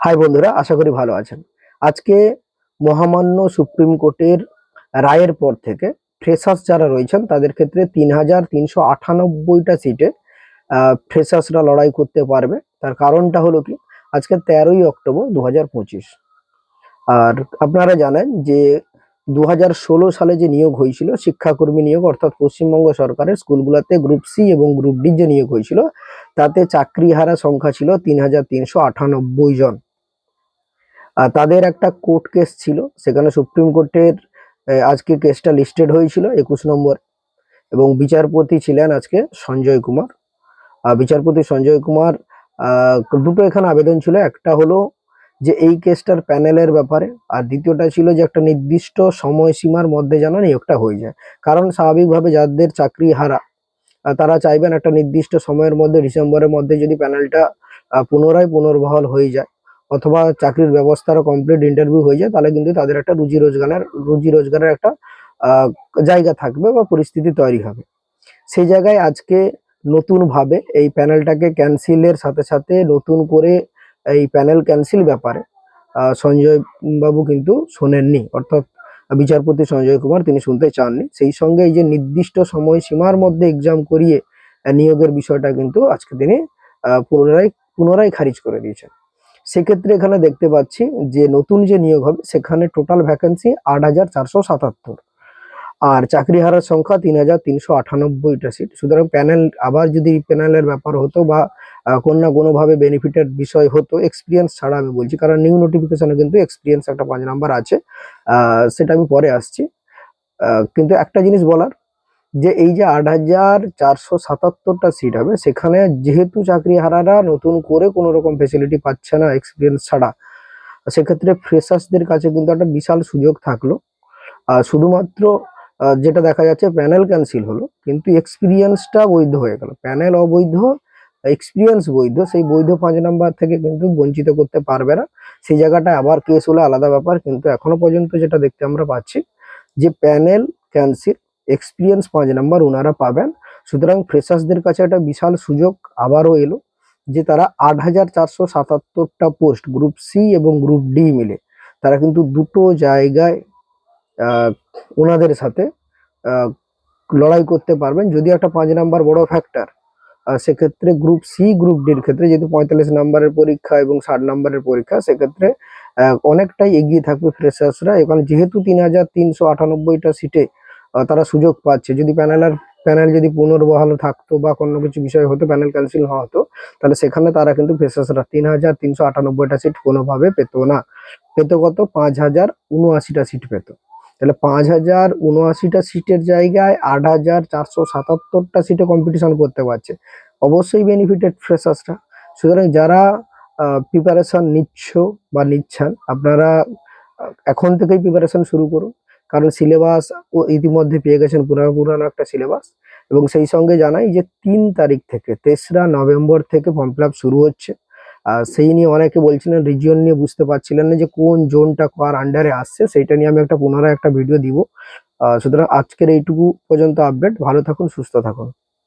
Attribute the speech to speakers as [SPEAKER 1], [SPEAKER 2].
[SPEAKER 1] High বন্ধুরা, আশা করি ভালো আছেন। আজকে মহামান্য সুপ্রিম কোর্টের রায়ের পর থেকে ফ্রেশার্স যারা রয়েছেন, তাদের ক্ষেত্রে তিন হাজার তিনশো আটানব্বইটা সিটে ফ্রেশার্সরা লড়াই করতে পারবে। তার কারণটা হলো কি? আজকে তেরোই অক্টোবর দু হাজার পঁচিশ। আর আপনারা জানেন যে দু হাজার ষোলো সালে যে নিয়োগ হয়েছিল, শিক্ষাকর্মী নিয়োগ, অর্থাৎ পশ্চিমবঙ্গ সরকারের স্কুলগুলোতে গ্রুপ সি এবং গ্রুপ ডি যে নিয়োগ হয়েছিল, তাতে চাকরিহারা সংখ্যা ছিল তিন হাজার তিনশো আটানব্বই জন। তাদের একটা কোর্ট কেস ছিল, সেখানে সুপ্রিম কোর্টের আজকে কেসটা লিস্টেড হয়েছিল একুশ নম্বর। এবং বিচারপতি ছিলেন আজকে সঞ্জয় কুমার। বিচারপতি সঞ্জয় কুমার দুটো এখানে আবেদন ছিল, একটা হলো যে এই কেসটার প্যানেলের ব্যাপারে, আর দ্বিতীয়টা ছিল যে একটা নির্দিষ্ট সময়সীমার মধ্যে যেন নিয়োগটা হয়ে যায়। কারণ স্বাভাবিকভাবে যাদের চাকরি হারা তারা চাইবেন একটা নির্দিষ্ট সময়ের মধ্যে, ডিসেম্বরের মধ্যে যদি প্যানেলটা পুনরায় পুনর্বহাল হয়ে যায়। অথবা চাকরির ব্যবস্থারও কমপ্লিট ইন্টারভিউ হয়ে যায়, তাহলে কিন্তু তাদের একটা রুজি রোজগারের রুজি রোজগারের একটা জায়গা থাকবে বা পরিস্থিতি তৈরি হবে। সেই জায়গায় আজকে নতুন ভাবে এই প্যানেলটাকে ক্যান্সেলের সাথে সাথে নতুন করে এই প্যানেল ক্যান্সেল ব্যাপারে সঞ্জয় বাবু কিন্তু শোনেননি, অর্থাৎ বিচারপতি সঞ্জয় কুমার তিনি শুনতে চাননি। সেই সঙ্গে এই যে নির্দিষ্ট সময়সীমার মধ্যে এক্সাম করিয়ে নিয়োগের বিষয়টা কিন্তু আজকে তিনি পুনরায় পুনরায় খারিজ করে দিয়েছেন। সেক্ষেত্রে এখানে দেখতে পাচ্ছি যে নতুন যে নিয়োগ হবে, সেখানে টোটাল ভ্যাকেন্সি আট হাজার চারশো সাতাত্তর। আর চাকরি হারার সংখ্যা তিন হাজার তিনশো আটানব্বইটা সিট সুতরাং প্যানেল আবার যদি প্যানেলের ব্যাপার হতো বা কোনো না কোনোভাবে বেনিফিটের বিষয় হতো এক্সপিরিয়েন্স ছাড়া আমি বলছি, কারণ নিউ নোটিফিকেশনে কিন্তু এক্সপিরিয়েন্স একটা পাঁচ নাম্বার আছে সেটা আমি পরে আসছি। কিন্তু একটা জিনিস বলার যে এই যে আট হাজার চারশো সাতাত্তরটা সিট হবে, সেখানে যেহেতু চাকরি হারারা নতুন করে কোনো রকম ফেসিলিটি পাচ্ছে না এক্সপিরিয়েন্স ছাড়া, সেক্ষেত্রে ফ্রেশার্সদের কাছে কিন্তু একটা বিশাল সুযোগ থাকল। আর শুধুমাত্র যেটা দেখা যাচ্ছে প্যানেল ক্যান্সেল হলো, কিন্তু এক্সপিরিয়েন্সটা বৈধ হয়ে গেল। প্যানেল অবৈধ এক্সপিরিয়েন্স বৈধ, সেই বৈধ পাঁচ নাম্বার থেকে কিন্তু বঞ্চিত করতে পারবে না। সেই জায়গাটা আবার কেস হলে, আলাদা ব্যাপার, কিন্তু এখনও পর্যন্ত যেটা দেখতে আমরা পাচ্ছি, যে প্যানেল ক্যান্সেল এক্সপিরিয়েন্স পাঁচ নাম্বার ওনারা পাবেন। সুতরাং ফ্রেশার্সদের কাছে একটা বিশাল সুযোগ আবারও এলো যে তারা আট হাজার চারশো সাতাত্তরটা পোস্ট গ্রুপ সি এবং গ্রুপ ডি মিলে। তারা কিন্তু দুটো জায়গায় ওনাদের সাথে লড়াই করতে পারবেন। যদি একটা পাঁচ নাম্বার বড় ফ্যাক্টর সেক্ষেত্রে গ্রুপ সি গ্রুপ ডির ক্ষেত্রে যেহেতু পঁয়তাল্লিশ নাম্বারের পরীক্ষা এবং ষাট নাম্বারের পরীক্ষা, সেক্ষেত্রে অনেকটাই এগিয়ে থাকবে ফ্রেশার্সরা এখানে যেহেতু তিন হাজার তিনশো আটানব্বইটা সিটে তারা সুযোগ পাচ্ছে। যদি প্যানেলের প্যানেল যদি পুনর্বহাল থাকতো বা কোনো কিছু বিষয় হতো প্যানেল ক্যান্সেল হতো, তাহলে সেখানে তারা কিন্তু ফ্রেশার্সরা তিন হাজার তিনশো আটানব্বইটা সিট কোনোভাবে পেতো না। পেতো কত? পাঁচ হাজার উনআশিটা সিট পেত। তাহলে পাঁচ হাজার উনআশিটা সিটের জায়গায় আট হাজার চারশো সাতাত্তরটা সিটে কম্পিটিশন করতে পারছে। অবশ্যই বেনিফিটেড ফ্রেশার্সরা সুতরাং যারা প্রিপারেশন নিচ্ছ বা নিচ্ছেন, আপনারা এখন থেকেই প্রিপারেশন শুরু করুন। কারণ সিলেবাস ও ইতিমধ্যে পেয়ে গেছেন পুরানো পুরানো একটা সিলেবাস। এবং সেই সঙ্গে জানাই যে তিন তারিখ থেকে, তেসরা নভেম্বর থেকে ফর্ম ফিল শুরু হচ্ছে। আর সেই নিয়ে অনেকে বলছিলেন রিজিয়ন নিয়ে বুঝতে পারছিলেন না যে কোন জোনটা কার আন্ডারে আসছে। সেইটা নিয়ে আমি একটা পুনরায় একটা ভিডিও দিব। সুতরাং আজকের এইটুকু পর্যন্ত আপডেট ভালো থাকুন, সুস্থ থাকুন।